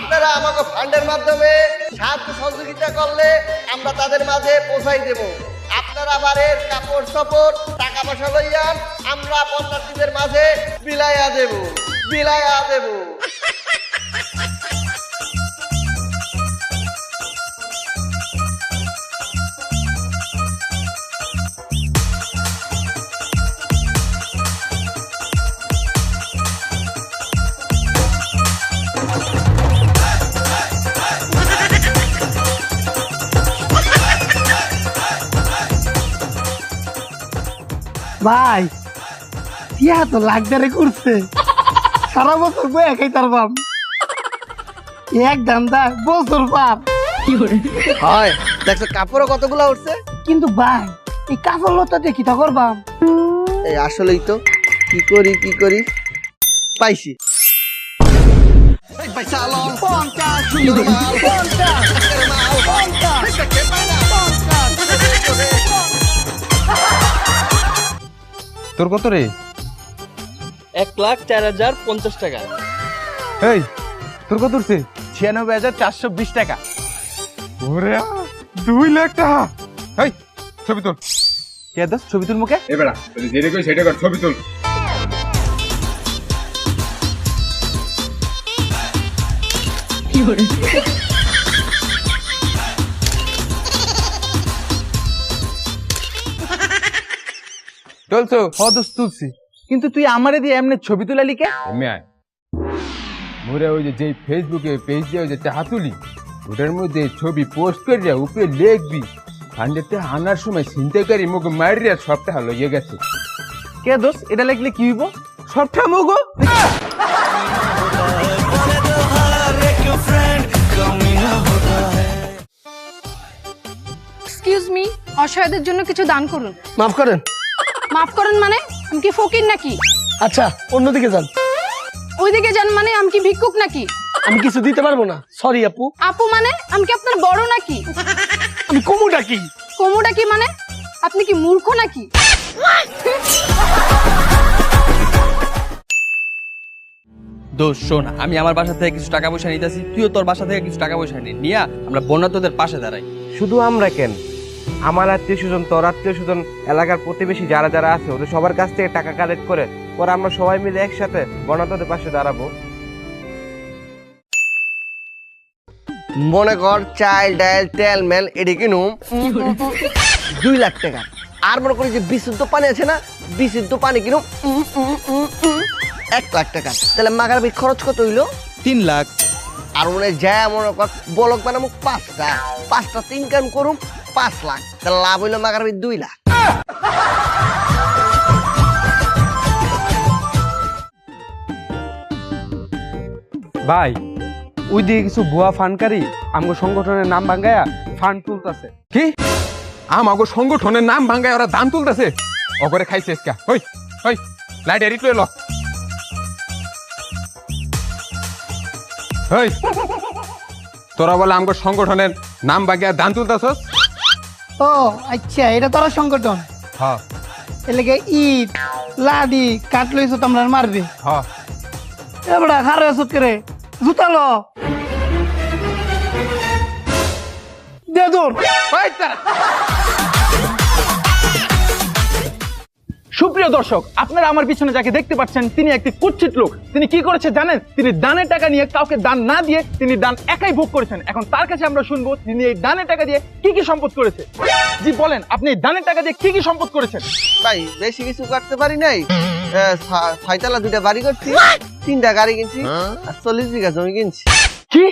আপনারা আমাকে ফান্ডের মাধ্যমে সাহায্য সহযোগিতা করলে আমরা তাদের মাঝে পৌঁছাই দেব। আপনারা বাড়ির কাপড় সাপড় টাকা পয়সা লইয়ান আমরা পঞ্চায়েতদের মাঝে বিলাইয়া দেব। বিলাইয়া দেব। ভাই ইয়া তো লাগদারে করছে সারা বছর বয়ে খাই তার বাম এক ধান্দা বছর পার হয় দেখছ কাপড়ও কতগুলো উঠছে কিন্তু ভাই এই কাপড় লতা দেখি তা করবাম এই আসলেই তো কি করি কি করি পাইছি পঞ্চাশ পঞ্চাশ পঞ্চাশ তোর কত রে? এক লাখ চার হাজার পঞ্চাশ টাকা। এই তোর কত উঠছে? ছিয়ানব্বই হাজার চারশো বিশ টাকা। ওরে দুই লাখ টাকা। এই ছবি তোর কে দাস ছবি তোর মুখে। এ বেড়া তুই যেটা কই সেটা কর ছবি তুল। চলছো হদস তুলছি। কিন্তু তুই আমারে দিয়ে এমনি ছবি তুলা লিখে এমনি আয়। মোরে ওই যে যেই ফেসবুকে পেজ দিয়ে ওই যে চাহা তুলি ওটার মধ্যে ছবি পোস্ট করিয়া উপরে লিখবি। ফান্ডেতে আনার সময় ছিনতাইকারী মুখ মারিয়া সবটা হলো ইয়ে গেছে। কে দোষ? এটা লিখলে কি হইব? সবটা মগো এক্সকিউজ মি অসহায়দের জন্য কিছু দান করুন। মাফ করেন। মাফ করেন মানে আমি কি ফকির নাকি? আচ্ছা অন্যদিকে যান। ওইদিকে যান মানে আমি কি ভিক্ষুক নাকি? আমি কিছু দিতে পারব না। সরি আপু। আপু মানে আমি কি আপনার বড় নাকি? আমি কমুটা কি? কোমোটা কি মানে? আপনি কি মূর্খ নাকি? দোষ শোন আমি আমার বাসা থেকে কিছু টাকা পয়সা নিতেছি তুইও তোর বাসা থেকে কিছু টাকা পয়সা নি। নিয়া আমরা বন্যাতদের পাশে দাঁড়াই। শুধু আমরা কেন? আমার আত্মীয় স্বজন তোর আত্মীয় স্বজন এলাকার প্রতিবেশী যারা যারা আছে ওদের সবার কাছ থেকে টাকা কালেক্ট করে পরে আমরা সবাই মিলে একসাথে বনাতদের পাশে দাঁড়াবো। মনে কর চাল ডাল তেল মেল এটি কিনুম দুই লাখ টাকা। আর মনে করি যে বিশুদ্ধ পানি আছে না বিশুদ্ধ পানি কিনুম এক লাখ টাকা। তাহলে মাগার খরচ কত হইল? তিন লাখ। আর মনে হয় যায় মনে কর বলক বানাবো পাঁচটা। পাঁচটা তিন কাম করুম পাঁচ লাখ। তাহলে লাভ হইল মাগার দুই লাখ। ভাই ওই দিকে কিছু ভুয়া ফানকারী আমগো সংগঠনের নাম ভাঙ্গায়া ফান্ড তুলতাছে। কি? আমাগো সংগঠনের নাম ভাঙ্গায় ওরা দাম তুলতেছে। অগরে খাইছে এসকা। হই হই লাইট এডিট লই ল। হই তোরা বলে আমগো সংগঠনের নাম ভাঙ্গায় দাম তুলতেছস? ও আচ্ছা এটা তারা সংগঠন। হ্যাঁ। এলাকে ইট লাদি কাঠ লইছো তোমরা মারবে। হ্যাঁ। এবড়া খারে আসত করে। জুতা লো। দে দূর সুপ্রিয় দর্শক আপনারা আমার পিছনে যাকে দেখতে পাচ্ছেন তিনি একটি কুচ্ছিত লোক। তিনি কি করেছে জানেন? তিনি দানের টাকা নিয়ে কাউকে দান না দিয়ে তিনি দান একাই ভোগ করেছেন। এখন তার কাছে আমরা শুনব তিনি এই দানের টাকা দিয়ে কি কি সম্পদ করেছে। জি বলেন আপনি এই দানের টাকা দিয়ে কি কি সম্পদ করেছেন? ভাই বেশি কিছু করতে পারি নাই। ছয়তলা দুইটা বাড়ি করছি তিনটা গাড়ি কিনছি আর চল্লিশ বিঘা জমি কিনছি। কি?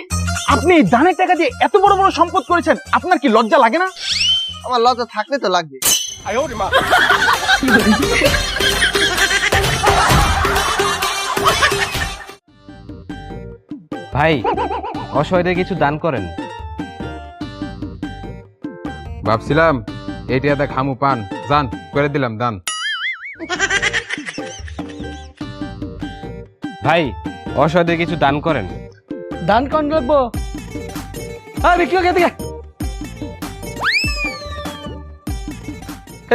আপনি এই দানের টাকা দিয়ে এত বড় বড় সম্পদ করেছেন? আপনার কি লজ্জা লাগে না? আমার লজ্জা থাকলে তো লাগবে। ভাই অসহায়দের কিছু দান করেন। ভাবছিলাম এইটা খামু পান। জান করে দিলাম দান। ভাই অসহায়দের কিছু দান করেন। ধান কোন রাখব হ্যাঁ বিক্রি এদিকে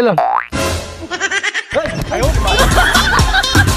এলাম 哎呦我的妈